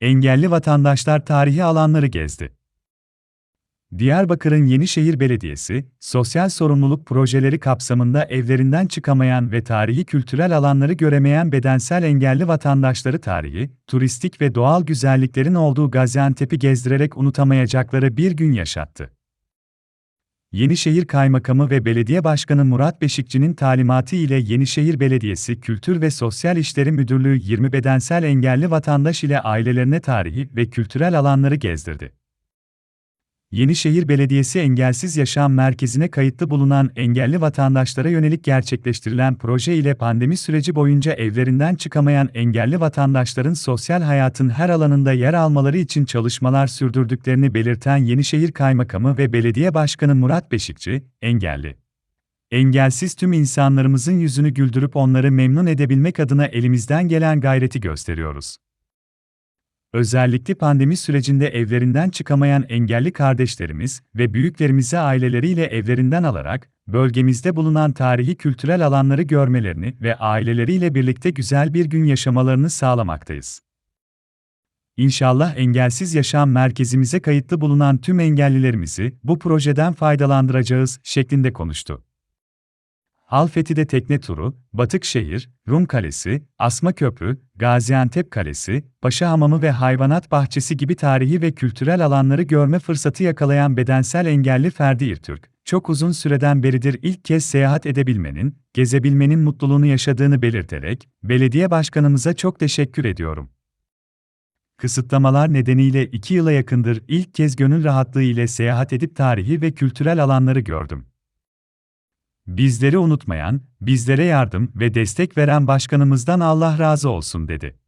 Engelli vatandaşlar tarihi alanları gezdi. Diyarbakır'ın Yenişehir Belediyesi, sosyal sorumluluk projeleri kapsamında evlerinden çıkamayan ve tarihi kültürel alanları göremeyen bedensel engelli vatandaşları tarihi, turistik ve doğal güzelliklerin olduğu Gaziantep'i gezdirerek unutamayacakları bir gün yaşattı. Yenişehir Kaymakamı ve Belediye Başkanı Murat Beşikçi'nin talimatı ile Yenişehir Belediyesi Kültür ve Sosyal İşleri Müdürlüğü 20 bedensel engelli vatandaş ile ailelerine tarihi ve kültürel alanları gezdirdi. Yenişehir Belediyesi Engelsiz Yaşam Merkezi'ne kayıtlı bulunan engelli vatandaşlara yönelik gerçekleştirilen proje ile pandemi süreci boyunca evlerinden çıkamayan engelli vatandaşların sosyal hayatın her alanında yer almaları için çalışmalar sürdürdüklerini belirten Yenişehir Kaymakamı ve Belediye Başkanı Murat Beşikçi, engelli Engelsiz tüm insanlarımızın yüzünü güldürüp onları memnun edebilmek adına elimizden gelen gayreti gösteriyoruz. Özellikle pandemi sürecinde evlerinden çıkamayan engelli kardeşlerimiz ve büyüklerimizi aileleriyle evlerinden alarak, bölgemizde bulunan tarihi kültürel alanları görmelerini ve aileleriyle birlikte güzel bir gün yaşamalarını sağlamaktayız. İnşallah Engelsiz Yaşam Merkezimize kayıtlı bulunan tüm engellilerimizi bu projeden faydalandıracağız şeklinde konuştu. Halfeti'de tekne turu, Batıkşehir, Rum Kalesi, Asma Köprü, Gaziantep Kalesi, Paşa Hamamı ve Hayvanat Bahçesi gibi tarihi ve kültürel alanları görme fırsatı yakalayan bedensel engelli Ferdi İrtürk, çok uzun süreden beridir ilk kez seyahat edebilmenin, gezebilmenin mutluluğunu yaşadığını belirterek, belediye başkanımıza çok teşekkür ediyorum. Kısıtlamalar nedeniyle iki yıla yakındır ilk kez gönül rahatlığı ile seyahat edip tarihi ve kültürel alanları gördüm. Bizleri unutmayan, bizlere yardım ve destek veren başkanımızdan Allah razı olsun dedi.